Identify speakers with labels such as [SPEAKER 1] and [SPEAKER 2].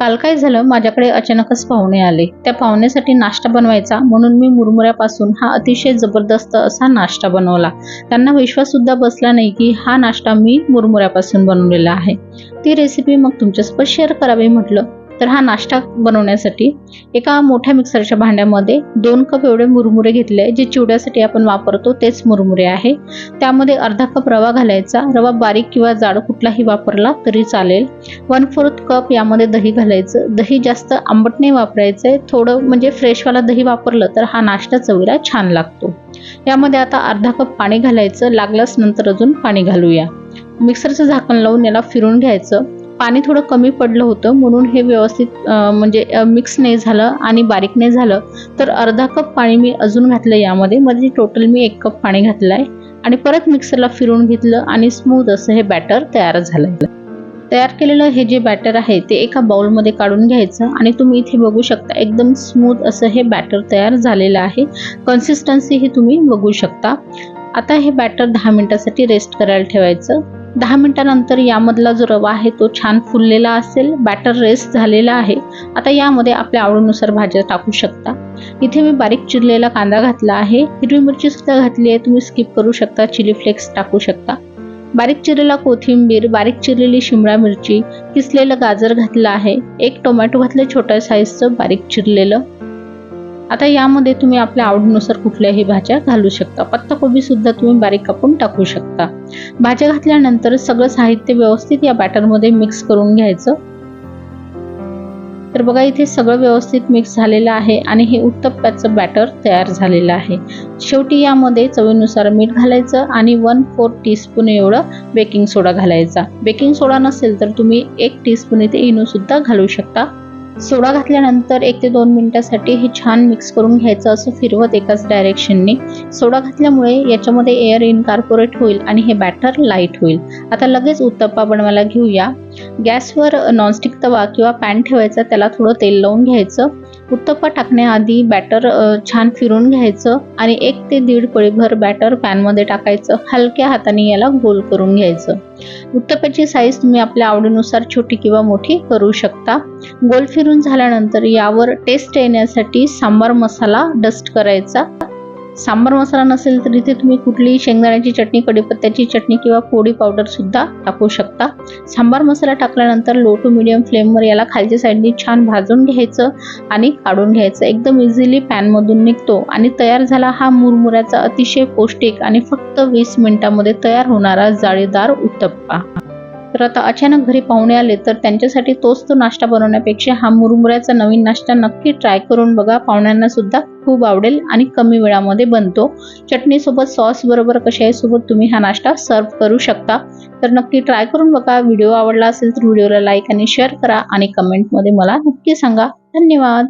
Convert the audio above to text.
[SPEAKER 1] काल काय झालं? माझ्याकडे अचानकच पाहुणे आले. त्या पाहुण्यासाठी नाश्ता बनवायचा म्हणून मी मुरमुऱ्यापासून हा अतिशय जबरदस्त असा नाश्ता बनवला. त्यांना विश्वास सुद्धा बसला नाही की हा नाश्ता मी मुरमुऱ्यापासून बनवलेला आहे. ती रेसिपी मग तुमच्यासोबत शेअर करावी म्हटलं. तर हा नाश्ता बनवण्यासाठी एका मोठ्या मिक्सरच्या भांड्यामध्ये दोन कप एवढे मुरमुरे घेतले जे चिवड्यासाठी आपण वापरतो तेच मुरमुरे आहे. त्यामध्ये अर्धा कप रवा घालायचा. रवा बारीक किंवा जाड कुठलाही वापरला तरी चालेल. वन फोर्थ कप यामध्ये दही घालायचं. दही जास्त आंबट नाही वापरायचं आहे थोडं म्हणजे फ्रेशवाला दही वापरलं तर हा नाश्ता चवीला छान लागतो. यामध्ये आता अर्धा कप पाणी घालायचं. लागल्यास नंतर अजून पाणी घालूया. मिक्सरचं झाकण लावून याला फिरून घ्यायचं. पाणी थोडं कमी पडलं होतं म्हणून हे व्यवस्थित म्हणजे मिक्स नाही झालं आणि बारीक नाही झालं. तर अर्धा कप पाणी मी अजून घातलं यामध्ये. म्हणजे टोटल मी एक कप पाणी घातलं आहे आणि परत मिक्सरला फिरून घेतलं आणि स्मूथ असं हे बॅटर तयार झालं. तयार केलेलं हे जे बॅटर आहे ते एका बाउलमध्ये काढून घ्यायचं आणि तुम्ही इथे बघू शकता एकदम स्मूथ असं हे बॅटर तयार झालेलं आहे. कन्सिस्टन्सी ही तुम्ही बघू शकता. आता हे बॅटर दहा मिनिटासाठी रेस्ट करायला ठेवायचं. दहा मिनिटानंतर यामधला जो रवा आहे तो छान फुललेला असेल बॅटर रेस्ट झालेला आहे. आता यामध्ये आपल्या आवडीनुसार भाज्या टाकू शकता. इथे मी बारीक चिरलेला कांदा घातला आहे. हिरवी मिरची सुद्धा घातली आहे. तुम्ही स्किप करू शकता. चिली फ्लेक्स टाकू शकता. बारीक चिरलेला कोथिंबीर बारीक चिरलेली शिमला मिरची किसलेलं गाजर घातलं आहे. एक टोमॅटो घातलं छोट्या साईजचं बारीक चिरलेलं. आता यामध्ये तुम्ही आपल्या आवडीनुसार कुठल्याही भाज्या घालू शकता. पत्ताकोबी सुद्धा तुम्ही बारीक कापून टाकू शकता. भाज्या घातल्यानंतर सगळं साहित्य व्यवस्थित या बॅटरमध्ये मिक्स करून घ्यायचं. तर बघा इथे सगळं व्यवस्थित मिक्स झालेलं आहे आणि हे उत्तप्प्याचं बॅटर तयार झालेलं आहे. शेवटी यामध्ये चवीनुसार मीठ घालायचं आणि वन फोर टीस्पून एवढं बेकिंग सोडा घालायचा. बेकिंग सोडा नसेल तर तुम्ही एक टीस्पून इथे इनोसुद्धा घालू शकता. सोडा घातल्यानंतर एक ते दोन मिनिटासाठी हे छान मिक्स करून घ्यायचं असं फिरवत एकाच डायरेक्शनने सोडा घातल्यामुळे याच्यामध्ये एअर इनकॉर्पोरेट होईल आणि हे बॅटर लाइट होईल. आता लगेच उत्तप्पा बनवायला घेऊया. गॅसवर नॉनस्टिक तवा किंवा पॅन ठेवायचा त्याला थोडं तेल लावून घ्यायचं. उत्तप्पा टाकण्याआधी बॅटर छान फिरून घ्यायचं आणि एक ते दीड पळीभर बॅटर पॅनमध्ये टाकायचं. हलक्या हाताने याला गोल करून घ्यायचं. उत्तप्प्याची साईज तुम्ही आपल्या आवडीनुसार छोटी किंवा मोठी करू शकता. गोल फिरून झाल्यानंतर यावर टेस्ट येण्यासाठी सांबार मसाला डस्ट करायचा. सांबार मसाला नसेल तर इथे तुम्ही कुठलीही शेंगदाण्याची चटणी कढीपत्त्याची चटणी किंवा पोळी पावडरसुद्धा टाकू शकता. सांबार मसाला टाकल्यानंतर लो टू मिडियम फ्लेमवर याला खालच्या साईडनी छान भाजून घ्यायचं आणि काढून घ्यायचं. एकदम इझिली पॅनमधून निघतो आणि तयार झाला हा मुरमुऱ्याचा अतिशय पौष्टिक आणि फक्त वीस मिनिटामध्ये तयार होणारा जाळीदार उत्तप्पा. तर आता अचानक घरी पाहुणे आले तर त्यांच्यासाठी तोच तो नाश्ता बनवण्यापेक्षा हा मुरमुऱ्याचा नवीन नाश्ता नक्की ट्राय करून बघा. पाहुण्यांना सुद्धा खूप आवडेल आणि कमी वेळामध्ये बनतो. चटणीसोबत सॉस बरोबर कशाहीसोबत तुम्ही हा नाश्ता सर्व करू शकता. तर नक्की ट्राय करून बघा. व्हिडिओ आवडला असेल तर व्हिडिओला लाईक आणि शेअर करा आणि कमेंटमध्ये मला नक्की सांगा. धन्यवाद.